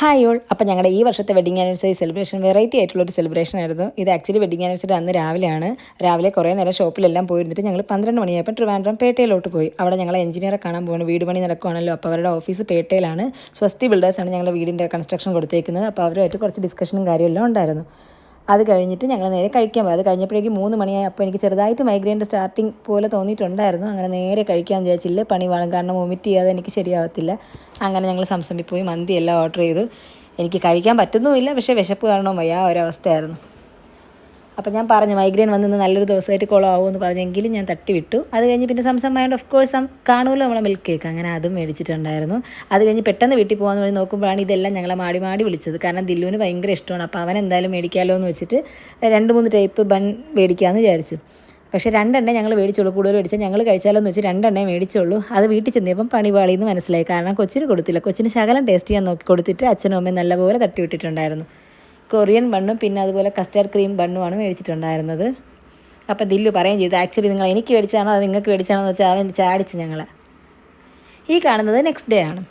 Hi all അപ്പോൾ ഞങ്ങളുടെ ഈ വർഷത്തെ വെഡിങ് ആനിവേഴ്സറി സെലിബ്രേഷൻ വെറൈറ്റി ആയിട്ടുള്ള ഒരു സെലിബ്രേഷൻ ആയിരുന്നു. ഇത് ആക്ച്വലി വെഡിങ് ആനിവേഴ്സറി അന്ന് രാവിലെയാണ്. രാവിലെ കുറേ നേരം ഷോപ്പിലെല്ലാം പോയിരുന്നിട്ട് ഞങ്ങൾ പന്ത്രണ്ട് മണിയായപ്പോൾ ട്രിവാൻഡ്രം പേട്ടയിലോട്ട് പോയി. അവിടെ ഞങ്ങൾ എഞ്ചിനീയറെ കാണാൻ പോകുന്നു വീട് പണി നടക്കുകയാണല്ലോ അപ്പോൾ അവരുടെ ഓഫീസ് പേട്ടയിലാണ്. സ്വസ്തി ബിൽഡേഴ്സാണ് ഞങ്ങളുടെ വീടിന്റെ കൺസ്ട്രക്ഷൻ കൊടുത്തേക്കുന്നത്. അപ്പോൾ അവരുമായിട്ട് കുറച്ച് ഡിസ്കഷനും കാര്യമെല്ലാം ഉണ്ടായിരുന്നു. അത് കഴിഞ്ഞിട്ട് ഞങ്ങൾ നേരെ കഴിക്കാൻ പോയി. അത് കഴിഞ്ഞപ്പോഴേക്കും മൂന്ന് മണിയായി. അപ്പോൾ എനിക്ക് ചെറുതായിട്ട് മൈഗ്രെയിന്റെ സ്റ്റാർട്ടിങ് പോലെ തോന്നിയിട്ടുണ്ടായിരുന്നു. അങ്ങനെ നേരെ കഴിക്കാൻ വിചാരിച്ചില്ല. പണി വേണം കാരണം വൊമിറ്റ് ചെയ്യാതെ എനിക്ക് ശരിയാവത്തില്ല. അങ്ങനെ ഞങ്ങൾ സംസമിൽ പോയി മന്തി എല്ലാം ഓർഡർ ചെയ്തു. എനിക്ക് കഴിക്കാൻ പറ്റുന്നുമില്ല. പക്ഷേ വിശപ്പ് കാരണം വയ്യ ഒരവസ്ഥയായിരുന്നു. അപ്പോൾ ഞാൻ പറഞ്ഞു മൈഗ്രെയിൻ വന്നിന്ന് നല്ലൊരു ദിവസമായിട്ട് കുളമാവുമെന്ന് പറഞ്ഞെങ്കിലും ഞാൻ തട്ടിവിട്ടു. അത് കഴിഞ്ഞ് പിന്നെ സംസം മൈൻഡ് ഓഫ് കോഴ്സ് കാണുമല്ലോ നമ്മളെ മിൽക്ക് കേക്ക് അങ്ങനെ അതും മേടിച്ചിട്ടുണ്ടായിരുന്നു. അത് കഴിഞ്ഞ് പെട്ടെന്ന് വീട്ടിൽ പോകാൻ വേണ്ടി നോക്കുമ്പോഴാണ് ഇതെല്ലാം ഞങ്ങളെ മാടി മാടി വിളിച്ചത്. കാരണം ദില്ലുവിന് ഭയങ്കര ഇഷ്ടമാണ്. അപ്പോൾ അവൻ എന്തായാലും മേടിക്കാമല്ലോ എന്ന് വെച്ചിട്ട് രണ്ട് മൂന്ന് ടൈപ്പ് ബൺ മേടിക്കാമെന്ന് വിചാരിച്ചു. പക്ഷേ രണ്ടെണ്ണേ ഞങ്ങൾ മേടിച്ചുള്ളൂ. കൂടുതൽ മേടിച്ചാൽ ഞങ്ങൾ കഴിച്ചാലോ എന്ന് വെച്ച് രണ്ടെണ്ണേ മേടിച്ചുള്ളൂ. അത് വീട്ടിൽ ചെന്നപ്പം പണിപാളി എന്ന് മനസ്സിലായി. കാരണം കൊച്ചിന് കൊടുത്തില്ല. കൊച്ചിന് ശകലം ടേസ്റ്റ് ചെയ്യാൻ നോക്കി കൊടുത്തിട്ട് അച്ഛനും അമ്മയും നല്ലപോലെ തട്ടി വിട്ടിട്ടുണ്ടായിരുന്നു കൊറിയൻ ബണ്ണും പിന്നെ അതുപോലെ കസ്റ്റാർഡ് ക്രീം ബണ്ണുമാണ് മേടിച്ചിട്ടുണ്ടായിരുന്നത്. അപ്പോൾ ദില്ലു പറയുകയും ചെയ്തു ആക്ച്വലി നിങ്ങൾ എനിക്ക് മേടിച്ചാണോ അത് നിങ്ങൾക്ക് മേടിച്ചാണോ എന്ന് വെച്ചാൽ അവൻ ചാടിച്ച് ഞങ്ങളെ. ഈ കാണുന്നത് നെക്സ്റ്റ് ഡേ ആണ്.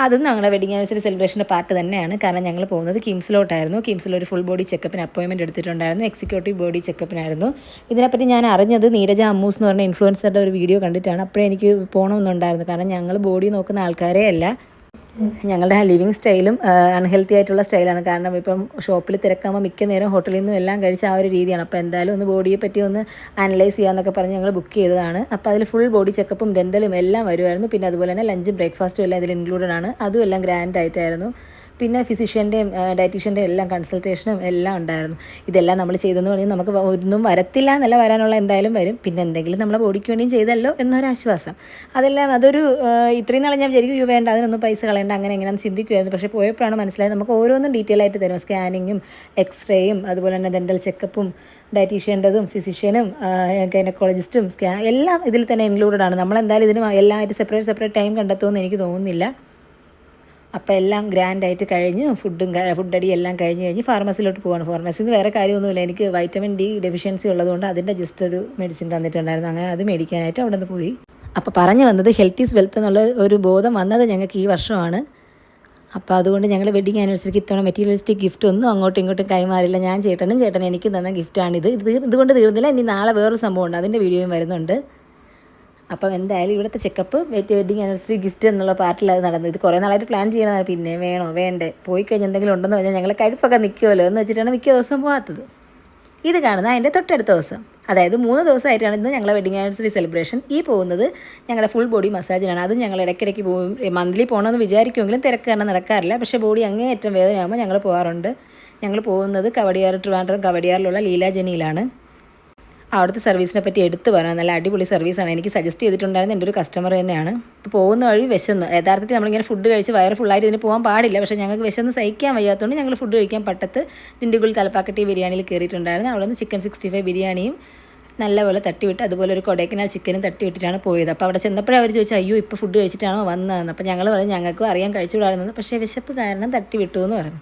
അതും ഞങ്ങളുടെ വെഡിങ് ആനിവേഴ്സറി സെലിബ്രേഷന്റെ പാർട്ട് തന്നെയാണ്. കാരണം ഞങ്ങൾ പോകുന്നത് കിംസിലോട്ടായിരുന്നു. കിംസിൽ ഒരു ഫുൾ ബോഡി ചെക്കപ്പിന് അപ്പോയിൻമെന്റ് എടുത്തിട്ടുണ്ടായിരുന്നു. എക്സിക്യൂട്ടീവ് ബോഡി ചെക്കപ്പിനായിരുന്നു ഇതിനെപ്പറ്റി ഞാൻ അറിഞ്ഞത് നീരജ അമ്മൂസ് എന്ന് പറഞ്ഞ ഇൻഫ്ലുവൻസറുടെ ഒരു വീഡിയോ കണ്ടിട്ടാണ്. അപ്പോഴേ എനിക്ക് പോകണമെന്നുണ്ടായിരുന്നു കാരണം ഞങ്ങൾ ബോഡി നോക്കുന്ന ആൾക്കാരേ അല്ല. ഞങ്ങളുടെ ലിവിങ് സ്റ്റൈലും അൺഹെൽത്തി ആയിട്ടുള്ള സ്റ്റൈലാണ് കാരണം ഇപ്പം ഷോപ്പിൽ തിരക്കാകുമ്പോൾ മിക്ക നേരം ഹോട്ടലിൽ നിന്നും എല്ലാം കഴിച്ച ആ ഒരു രീതിയാണ്. അപ്പോൾ എന്തായാലും ഒന്ന് ബോഡിയെ പറ്റി ഒന്ന് അനലൈസ് ചെയ്യാമെന്നൊക്കെ പറഞ്ഞ് ഞങ്ങൾ ബുക്ക് ചെയ്തതാണ്. അപ്പോൾ അതിൽ ഫുൾ ബോഡി ചെക്കപ്പും ദന്തലും എല്ലാം വരുമായിരുന്നു പിന്നെ അതുപോലെ തന്നെ ലഞ്ചും ബ്രേക്ക്ഫാസ്റ്റും എല്ലാം ഇതിൽ ഇൻക്ലൂഡഡ് ആണ്. അതും എല്ലാം ഗ്രാൻഡ് ആയിട്ടായിരുന്നു. പിന്നെ ഫിസിഷ്യന്റെയും ഡയറ്റീഷ്യന്റെയും എല്ലാം കൺസൾട്ടേഷനും എല്ലാം ഉണ്ടായിരുന്നു. ഇതെല്ലാം നമ്മൾ ചെയ്തെന്ന് പറഞ്ഞാൽ നമുക്ക് ഒന്നും വരത്തില്ല എന്നല്ല വരാനുള്ള എന്തായാലും വരും. പിന്നെ എന്തെങ്കിലും നമ്മളെ ബോഡിക്ക് വേണ്ടിയും ചെയ്തല്ലോ എന്നൊരാശ്വാസം അതെല്ലാം അതൊരു ഇത്രയും നാളെ ഞാൻ വിചാരിക്കും വേണ്ട അതിനൊന്നും പൈസ കളയേണ്ട. അങ്ങനെ എങ്ങനെയാണെന്ന് ചിന്തിക്കുമായിരുന്നു പക്ഷേ പോയപ്പോഴാണ് മനസ്സിലായത് നമുക്ക് ഓരോന്നും ഡീറ്റെയിൽ ആയിട്ട് തരും. സ്കാനിങ്ങും എക്സ്റേയും അതുപോലെ തന്നെ ഡെന്റൽ ചെക്കപ്പും ഡയറ്റീഷ്യന്റെതും ഫിസിഷ്യനും ഗൈനക്കോളജിസ്റ്റും സ്കാ എല്ലാം ഇതിൽ തന്നെ ഇൻക്ലൂഡഡ് ആണ്. നമ്മളെന്തായാലും ഇതിന് എല്ലാമായിട്ട് സെപ്പറേറ്റ് സെപ്പറേറ്റ് ടൈം കണ്ടെത്തുമെന്ന് എനിക്ക് തോന്നുന്നില്ല. അപ്പോൾ എല്ലാം ഗ്രാൻഡായിട്ട് കഴിഞ്ഞ് ഫുഡും ഫുഡടി എല്ലാം കഴിഞ്ഞ് കഴിഞ്ഞ് ഫാർമസിയിലോട്ട് പോവാണ്. ഫാർമസിയിൽ നിന്ന് വേറെ കാര്യമൊന്നുമില്ല. എനിക്ക് വൈറ്റമിൻ ഡി ഡെഫിഷ്യൻസി ഉള്ളതുകൊണ്ട് അതിന്റെ ജസ്റ്റ് ഒരു മെഡിസിൻ തന്നിട്ടുണ്ടായിരുന്നു. അങ്ങനെ അത് മേടിക്കാനായിട്ട് അവിടെ നിന്ന് പോയി. അപ്പോൾ പറഞ്ഞു വന്നത് ഹെൽത്ത് ഈസ് വെൽത്ത് എന്നുള്ള ഒരു ബോധം വന്നത് ഞങ്ങൾക്ക് ഈ വർഷമാണ്. അപ്പോൾ അതുകൊണ്ട് ഞങ്ങൾ വെഡിങ് ആനിവേഴ്സറിക്ക് ഇത്തവണ മെറ്റീരിയലിസ്റ്റിക് ഗിഫ്റ്റ് ഒന്നും അങ്ങോട്ടും ഇങ്ങോട്ടും കൈമാറില്ല ഞാൻ ചേട്ടനും ചേട്ടനും എനിക്ക് തന്ന ഗിഫ്റ്റാണിത് ഇത് ഇതുകൊണ്ട് തീർന്നില്ല. ഇനി നാളെ വേറൊരു സംഭവമുണ്ട്. അതിന്റെ വീഡിയോയും വരുന്നുണ്ട്. അപ്പം എന്തായാലും ഇവിടുത്തെ ചെക്കപ്പ് വെഡിങ് ആനിവേഴ്സറി ഗിഫ്റ്റ് എന്നുള്ള പാർട്ടിൽ അത് നടന്നു. ഇത് കുറേ നാളായിട്ട് പ്ലാൻ ചെയ്യണതാണ് പിന്നെ വേണോ? വേണ്ടേ? പോയി കഴിഞ്ഞാൽ എന്തെങ്കിലും ഉണ്ടെന്ന് പറഞ്ഞാൽ ഞങ്ങൾ കഴിപ്പൊക്കെ നിൽക്കുമല്ലോ എന്ന് വെച്ചിട്ടാണ് മിക്ക ദിവസം പോകാത്തത് ഇത് കാണുന്ന അതിന്റെ തൊട്ടടുത്ത ദിവസം. അതായത് മൂന്ന് ദിവസമായിട്ടാണ് ഇന്ന് ഞങ്ങളുടെ വെഡിങ് ആനിവേഴ്സറി സെലിബ്രേഷൻ ഈ പോകുന്നത് ഞങ്ങളുടെ ഫുൾ ബോഡി മസാജിനാണ് അത് ഞങ്ങൾ ഇടയ്ക്കിടയ്ക്ക് പോകും മന്ത്ലി പോകണമെന്ന് വിചാരിക്കുമെങ്കിലും തിരക്ക് കാരണം നടക്കാറില്ല. പക്ഷേ ബോഡി അങ്ങേയറ്റം വേദനയാകുമ്പോൾ ഞങ്ങൾ പോകാറുണ്ട് ഞങ്ങൾ പോകുന്നത് കവടിയാർ ട്രിവാൻഡ്രം കവടിയാറിലുള്ള ലീലാജനിയിലാണ് അവിടുത്തെ സർവീസിനെ പറ്റി എടുത്തു പറയാം നല്ല അടിപൊളി സർവീസാണ് എനിക്ക് സജസ്റ്റ് ചെയ്തിട്ടുണ്ടായിരുന്ന. എന്റെ ഒരു കസ്റ്റമർ തന്നെയാണ്. പോകുന്ന വഴി വിശന്ന്. യഥാർത്ഥത്തിൽ നമ്മളിങ്ങനെ ഫുഡ് കഴിച്ച് വയറ് ഫുള്ളായിട്ട് ഇതിന് പോകാൻ പാടില്ല. പക്ഷേ ഞങ്ങൾക്ക് വിശന്ന് സഹിക്കാൻ വയ്യാത്തതുകൊണ്ട് ഞങ്ങൾ ഫുഡ് കഴിക്കാൻ പട്ടത്ത് ഡിണ്ടിഗുൾ തലപ്പാക്കട്ടി ബിരിയാണിയിൽ കയറിയിട്ടുണ്ടായിരുന്നു അവിടെ നിന്ന് ചിക്കൻ സിക്സ്റ്റി ഫൈവ് ബിരിയാണിയും നല്ലപോലെ തട്ടിവിട്ട് അതുപോലെ ഒരു കൊടൈക്കനാൽ ചിക്കനും തട്ടിവിട്ടിട്ടാണ് പോയത്. അപ്പോൾ അവിടെ ചെന്നപ്പോഴേ അവർ ചോദിച്ചു അയ്യോ ഇപ്പോൾ ഫുഡ് കഴിച്ചിട്ടാണോ വന്നതെന്ന്? അപ്പോൾ ഞങ്ങൾ പറഞ്ഞു ഞങ്ങൾക്കും അറിയാൻ കഴിച്ചുകൂടായിരുന്നത് പക്ഷേ വിശപ്പ് കാരണം തട്ടിവിട്ടു എന്ന് പറഞ്ഞു.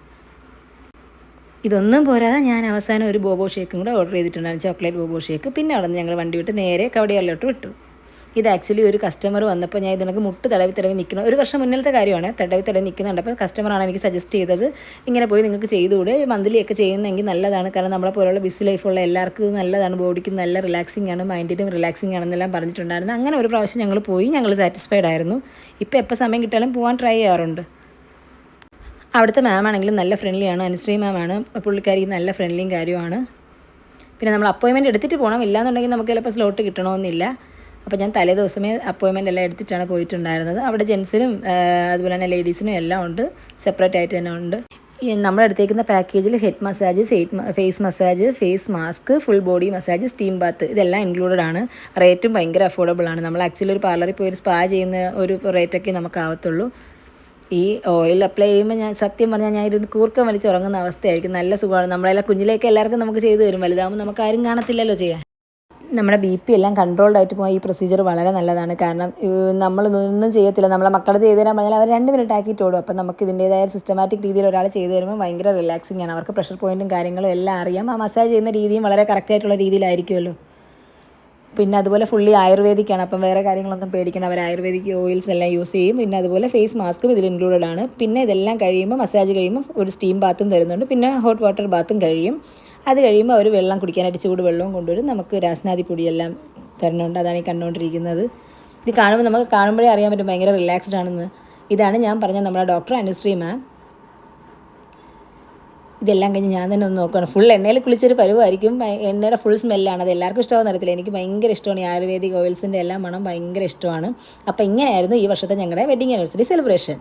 ഇതൊന്നും പോരാതെ ഞാൻ അവസാനം ഒരു ബോബോ ഷേക്കും കൂടെ ഓർഡർ ചെയ്തിട്ടുണ്ടായിരുന്നു ചോക്ലേറ്റ് ബോബോ ഷേക്ക്. പിന്നെ അവിടെ നിന്ന് ഞങ്ങൾ വണ്ടി വിട്ട് നേരെ കവടിയാറിലോട്ട് വിട്ടു. ഇത് ആക്ച്വലി ഒരു കസ്റ്റമർ വന്നപ്പോൾ ഞാൻ ഇതിനൊക്കെ മുട്ട് തടവി തടവി നിൽക്കണം ഒരു വർഷം മുന്നിലത്തെ കാര്യമാണ്. തടവി തടവി നിൽക്കുന്നുണ്ട് അപ്പോൾ കസ്റ്റമറാണ് എനിക്ക് സജസ്റ്റ് ചെയ്തത് ഇങ്ങനെ പോയി നിങ്ങൾക്ക് ചെയ്തുകൂടെ? മന്ത്ലി ഒക്കെ ചെയ്യുന്നെങ്കിൽ നല്ലതാണ്. കാരണം നമ്മളെ പോലുള്ള ബിസി ലൈഫുള്ള എല്ലാവർക്കും നല്ലതാണ്. ബോഡിക്ക് നല്ല റിലാക്സിങ് ആണ്. മൈൻഡിനും റിലാക്സിങ് ആണെന്നെല്ലാം പറഞ്ഞിട്ടുണ്ടായിരുന്നു. അങ്ങനെ ഒരു പ്രാവശ്യം ഞങ്ങൾ പോയി. ഞങ്ങൾ സാറ്റിസ്ഫൈഡ് ആയിരുന്നു. ഇപ്പോൾ എപ്പോൾ സമയം കിട്ടിയാലും പോകാൻ ട്രൈ ചെയ്യാറുണ്ട്. അവിടുത്തെ മാം ആണെങ്കിലും നല്ല ഫ്രണ്ട്ലിയാണ് അനുശ്രീ മാം ആണ്. പുള്ളിക്കാരി നല്ല ഫ്രണ്ട്ലിയും കാര്യമാണ് പിന്നെ നമ്മൾ അപ്പോയിൻമെന്റ് എടുത്തിട്ട് പോകണം ഇല്ലാന്നുണ്ടെങ്കിൽ നമുക്ക് ചിലപ്പോൾ സ്ലോട്ട് കിട്ടണമെന്നില്ല. അപ്പോൾ ഞാൻ തലേ ദിവസമേ അപ്പോയിൻമെന്റ് എല്ലാം എടുത്തിട്ടാണ് പോയിട്ടുണ്ടായിരുന്നത്. അവിടെ ജെൻസിനും അതുപോലെ തന്നെ ലേഡീസിനും എല്ലാം ഉണ്ട്. സെപ്പറേറ്റ് ആയിട്ട് തന്നെ ഉണ്ട്. നമ്മൾ എടുത്തേക്കുന്ന പാക്കേജിൽ head massage face massage face mask full body massage steam bath ഇതെല്ലാം ഇൻക്ലൂഡഡ് ആണ്. റേറ്റും ഭയങ്കര അഫോർഡബിൾ ആണ്. നമ്മൾ ആക്ച്വലി ഒരു പാർലറിൽ പോയി ഒരു സ്പാ ചെയ്യുന്ന ഒരു റേറ്റൊക്കെ നമുക്കാവത്തുള്ളൂ. ഈ ഓയിൽ അപ്ലൈ ചെയ്യുമ്പോൾ ഞാൻ സത്യം പറഞ്ഞാൽ ഞാൻ ഇരുന്ന് കൂർക്കം വലിച്ച് ഉറങ്ങുന്ന അവസ്ഥയായിരിക്കും. നല്ല സുഖമാണ്. നമ്മളെല്ലാം കുഞ്ഞിലേക്ക് എല്ലാവർക്കും നമുക്ക് ചെയ്തു തരും. വലുതാകുമ്പോൾ നമുക്ക് ആരും കാണത്തില്ലല്ലോ ചെയ്യാൻ. നമ്മുടെ ബി പി എല്ലാം കൺട്രോൾഡ് ആയിട്ട് പോകാൻ ഈ പ്രൊസീജിയർ വളരെ നല്ലതാണ്. കാരണം നമ്മൾ ഒന്നും ചെയ്യത്തില്ല. നമ്മളെ മക്കളെ ചെയ്തു തരാൻ പറഞ്ഞാൽ അവർ രണ്ട് മിനിറ്റ് ആക്കിയിട്ട് ഓടും. അപ്പം നമുക്ക് ഇതിന്റേതായ സിസ്റ്റമാറ്റിക് രീതിയിൽ ഒരാൾ ചെയ്തു തരുമ്പോൾ ഭയങ്കര റിലാക്സിങ് ആണ്. അവർക്ക് പ്രഷർ പോയിന്റും കാര്യങ്ങളും എല്ലാം അറിയാം. ആ മസാജ് ചെയ്യുന്ന രീതിയും വളരെ കറക്റ്റായിട്ടുള്ള രീതിയിലായിരിക്കുമല്ലോ. പിന്നെ അതുപോലെ ഫുള്ളി ആയുർവേദിക്കാണ്. അപ്പം വേറെ കാര്യങ്ങളൊന്നും പേടിക്കണം അവർ ആയുർവേദിക് ഓയിൽസ് എല്ലാം യൂസ് ചെയ്യും. പിന്നെ അതുപോലെ ഫേസ് മാസ്കും ഇതിൽ ഇൻക്ലൂഡഡ് ആണ്. പിന്നെ ഇതെല്ലാം കഴിയുമ്പോൾ മസാജ് കഴിയുമ്പോൾ ഒരു സ്റ്റീം ബാത്തും തരുന്നുണ്ട്. പിന്നെ ഹോട്ട് വാട്ടർ ബാത്തും കഴിയും. അത് കഴിയുമ്പോൾ അവർ വെള്ളം കുടിക്കാനായിട്ട് ചൂട് വെള്ളവും കൊണ്ടുവരും. നമുക്ക് രാസനാദി പൊടിയെല്ലാം തരുന്നുണ്ട്. അതാണ് ഈ കണ്ടുകൊണ്ടിരിക്കുന്നത്. ഇത് കാണുമ്പോൾ നമുക്ക് കാണുമ്പോഴേ അറിയാൻ പറ്റും. ഭയങ്കര റിലാക്സ്ഡ് ആണെന്ന്. ഇതാണ് ഞാൻ പറഞ്ഞ നമ്മുടെ ഡോക്ടർ അനുശ്രീ മാം ഇതെല്ലാം കഴിഞ്ഞ് ഞാൻ തന്നെ ഒന്ന് നോക്കുകയാണ് ഫുൾ എണ്ണയിൽ കുളിച്ചൊരു പരുവായിരിക്കും. എണ്ണയുടെ ഫുൾ സ്മെല്ലാണ് അത് എല്ലാവർക്കും ഇഷ്ടമാണെന്ന് അറിയത്തില്ല. എനിക്ക് ഭയങ്കര ഇഷ്ടമാണ് ഈ ആയുർവേദിക് ഓയിൽസിന്റെ എല്ലാം മണം ഭയങ്കര ഇഷ്ടമാണ്. അപ്പോൾ ഇങ്ങനെയായിരുന്നു ഈ വർഷത്തെ ഞങ്ങളുടെ വെഡിങ് ആനിവേഴ്സറി സെലിബ്രേഷൻ